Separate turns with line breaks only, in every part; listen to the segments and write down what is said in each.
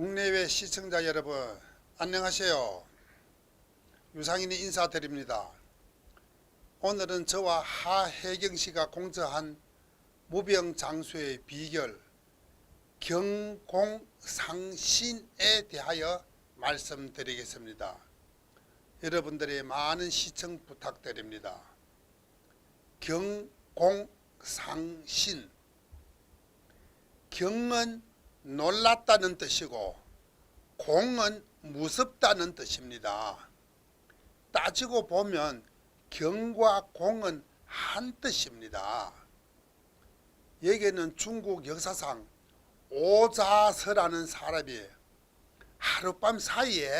국내외 시청자 여러분 안녕하세요. 유상인이 인사드립니다. 오늘은 저와 하혜경 씨가 공저한 무병 장수의 비결 경공상신에 대하여 말씀드리겠습니다. 여러분들의 많은 시청 부탁드립니다. 경공상신 경은 놀랐다는 뜻이고 공은 무섭다는 뜻입니다. 따지고 보면 경과 공은 한 뜻입니다. 여기에는 중국 역사상 오자서라는 사람이 하룻밤 사이에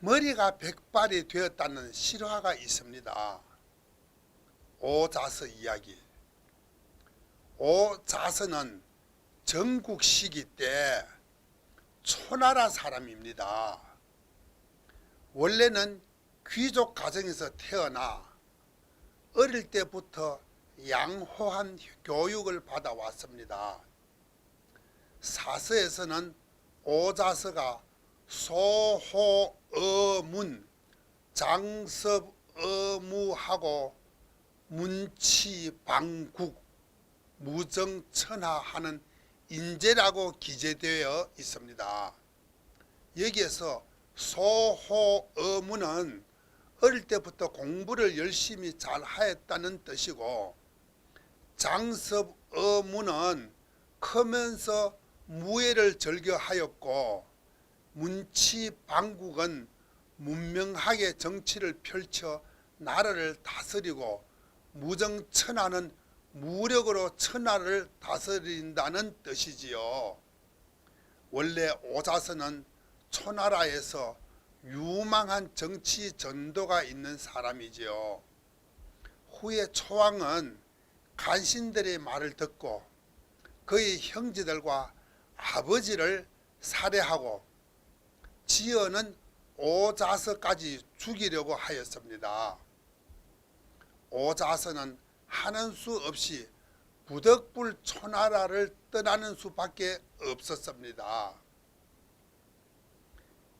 머리가 백발이 되었다는 실화가 있습니다. 오자서 이야기. 오자서는 전국 시기 때 초나라 사람입니다. 원래는 귀족 가정에서 태어나 어릴 때부터 양호한 교육을 받아왔습니다. 사서에서는 오자서가 소호어문, 장섭어무하고 문치방국, 무정천하하는 인재라고 기재되어 있습니다. 여기에서 소호어문은 어릴 때부터 공부를 열심히 잘 하였다는 뜻이고 장섭어문은 크면서 무예를 즐겨하였고 문치방국은 문명하게 정치를 펼쳐 나라를 다스리고 무정천하는 무력으로 천하를 다스린다는 뜻이지요. 원래 오자서는 초나라에서 유망한 정치 전도가 있는 사람이지요. 후에 초왕은 간신들의 말을 듣고 그의 형제들과 아버지를 살해하고 지어는 오자서까지 죽이려고 하였습니다. 오자서는 하는 수 없이 부덕불 초나라를 떠나는 수밖에 없었습니다.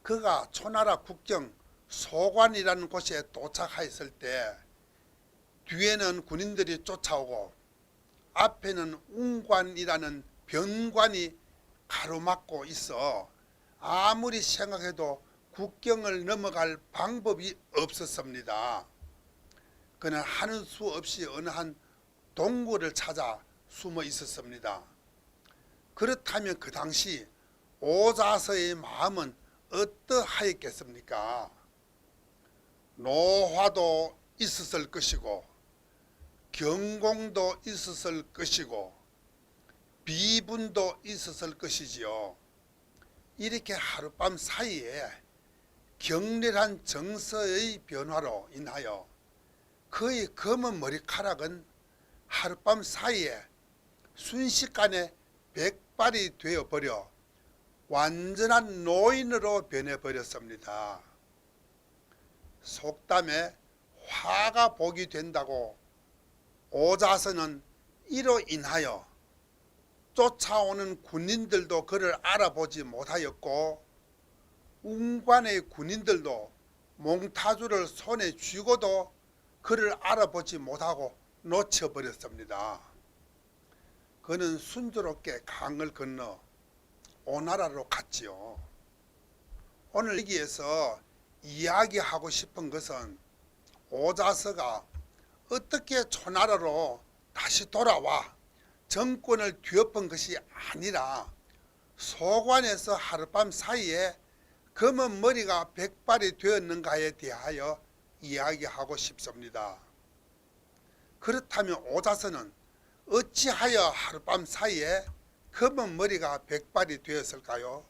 그가 초나라 국경 소관이라는 곳에 도착하였을 때 뒤에는 군인들이 쫓아오고 앞에는 웅관이라는 변관이 가로막고 있어 아무리 생각해도 국경을 넘어갈 방법이 없었습니다. 그는 하는 수 없이 어느 한 동굴을 찾아 숨어 있었습니다. 그렇다면 그 당시 오자서의 마음은 어떠하였겠습니까? 노화도 있었을 것이고 경공도 있었을 것이고 비분도 있었을 것이지요. 이렇게 하룻밤 사이에 격렬한 정서의 변화로 인하여 그의 검은 머리카락은 하룻밤 사이에 순식간에 백발이 되어버려 완전한 노인으로 변해버렸습니다. 속담에 화가 복이 된다고 오자서는 이로 인하여 쫓아오는 군인들도 그를 알아보지 못하였고 운관의 군인들도 몽타주를 손에 쥐고도 그를 알아보지 못하고 놓쳐버렸습니다. 그는 순조롭게 강을 건너 오나라로 갔지요. 오늘 여기에서 이야기하고 싶은 것은 오자서가 어떻게 초나라로 다시 돌아와 정권을 뒤엎은 것이 아니라 소관에서 하룻밤 사이에 검은 머리가 백발이 되었는가에 대하여 이야기하고 싶습니다. 그렇다면 오자서는 어찌하여 하룻밤 사이에 검은 머리가 백발이 되었을까요?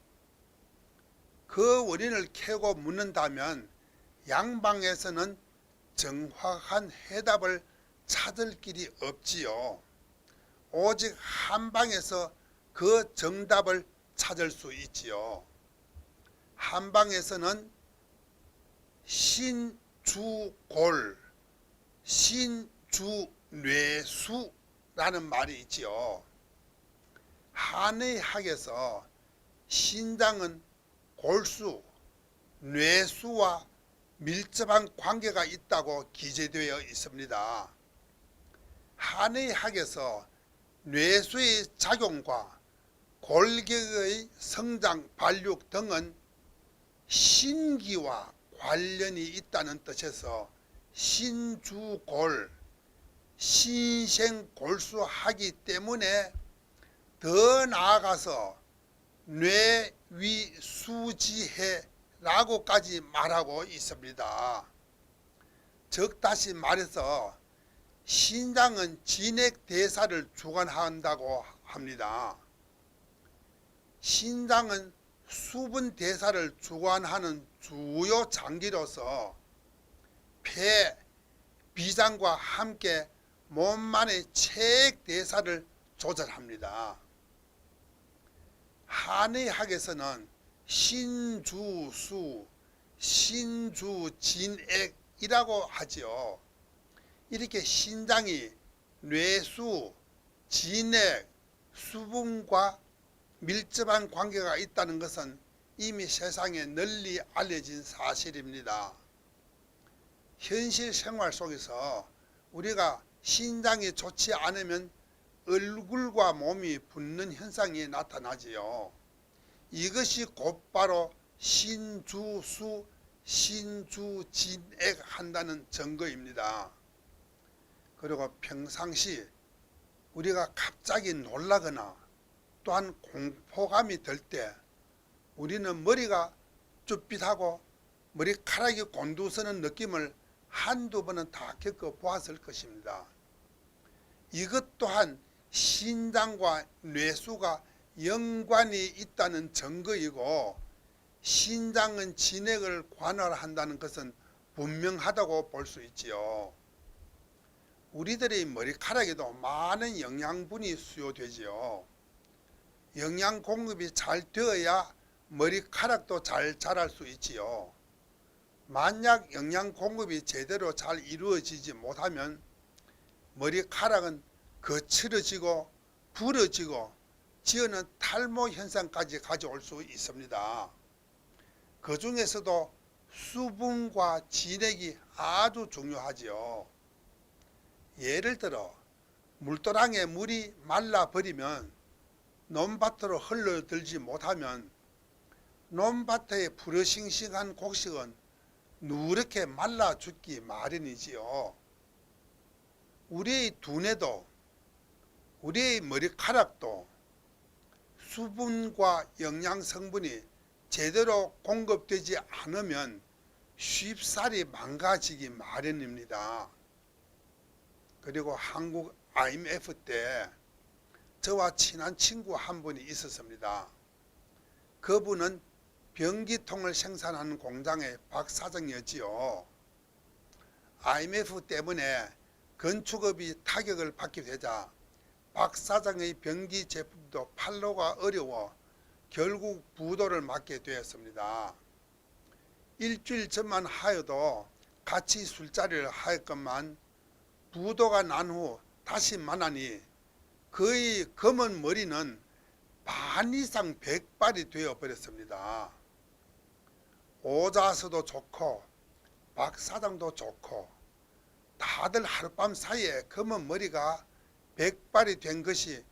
그 원인을 캐고 묻는다면 양방에서는 정확한 해답을 찾을 길이 없지요. 오직 한방에서 그 정답을 찾을 수 있지요. 한방에서는 신 주골, 신주뇌수라는 말이 있지요. 한의학에서 신장은 골수, 뇌수와 밀접한 관계가 있다고 기재되어 있습니다. 한의학에서 뇌수의 작용과 골격의 성장, 발육 등은 신기와 관련이 있다는 뜻에서 신주골, 신생골수하기 때문에 더 나아가서 뇌위수지해라고까지 말하고 있습니다. 즉 다시 말해서 신장은 진액 대사를 주관한다고 합니다. 신장은 수분 대사를 주관하는 주요 장기로서 폐, 비장과 함께 몸만의 체액 대사를 조절합니다. 한의학에서는 신주수, 신주진액이라고 하지요. 이렇게 신장이 뇌수, 진액, 수분과 밀접한 관계가 있다는 것은 이미 세상에 널리 알려진 사실입니다. 현실 생활 속에서 우리가 신장이 좋지 않으면 얼굴과 몸이 붓는 현상이 나타나지요. 이것이 곧바로 신주수, 신주진액 한다는 증거입니다. 그리고 평상시 우리가 갑자기 놀라거나 또한 공포감이 들 때 우리는 머리가 쭈삣하고 머리카락이 곤두서는 느낌을 한두 번은 다 겪어보았을 것입니다. 이것 또한 신장과 뇌수가 연관이 있다는 증거이고 신장은 진액을 관할한다는 것은 분명하다고 볼 수 있지요. 우리들의 머리카락에도 많은 영양분이 수요되지요. 영양 공급이 잘 되어야 머리카락도 잘 자랄 수 있지요. 만약 영양 공급이 제대로 잘 이루어지지 못하면 머리카락은 거칠어지고 부러지고 지어는 탈모 현상까지 가져올 수 있습니다. 그 중에서도 수분과 진액이 아주 중요하지요. 예를 들어 물도랑에 물이 말라 버리면 논밭으로 흘러들지 못하면 논밭의 부르싱싱한 곡식은 누렇게 말라 죽기 마련이지요. 우리의 두뇌도 우리의 머리카락도 수분과 영양 성분이 제대로 공급되지 않으면 쉽사리 망가지기 마련입니다. 그리고 한국 IMF 때 저와 친한 친구 한 분이 있었습니다. 그분은 변기통을 생산하는 공장의 박 사장이었지요. IMF 때문에 건축업이 타격을 받게 되자 박 사장의 변기 제품도 팔로가 어려워 결국 부도를 맞게 되었습니다. 일주일 전만 하여도 같이 술자리를 하였건만 부도가 난 후 다시 만나니 그의 검은 머리는 반 이상 백발이 되어 버렸습니다. 오자서도 좋고 박 사장도 좋고 다들 하룻밤 사이에 검은 머리가 백발이 된 것이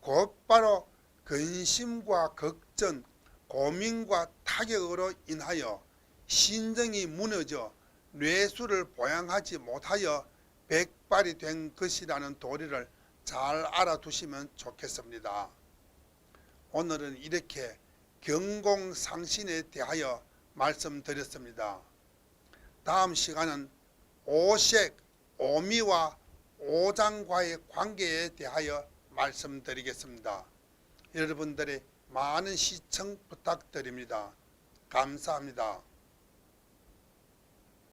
곧바로 근심과 걱정, 고민과 타격으로 인하여 신정이 무너져 뇌수를 보양하지 못하여 백발이 된 것이라는 도리를 잘 알아두시면 좋겠습니다. 오늘은 이렇게 경공상신에 대하여 말씀드렸습니다. 다음 시간은 오색, 오미와 오장과의 관계에 대하여 말씀드리겠습니다. 여러분들의 많은 시청 부탁드립니다. 감사합니다.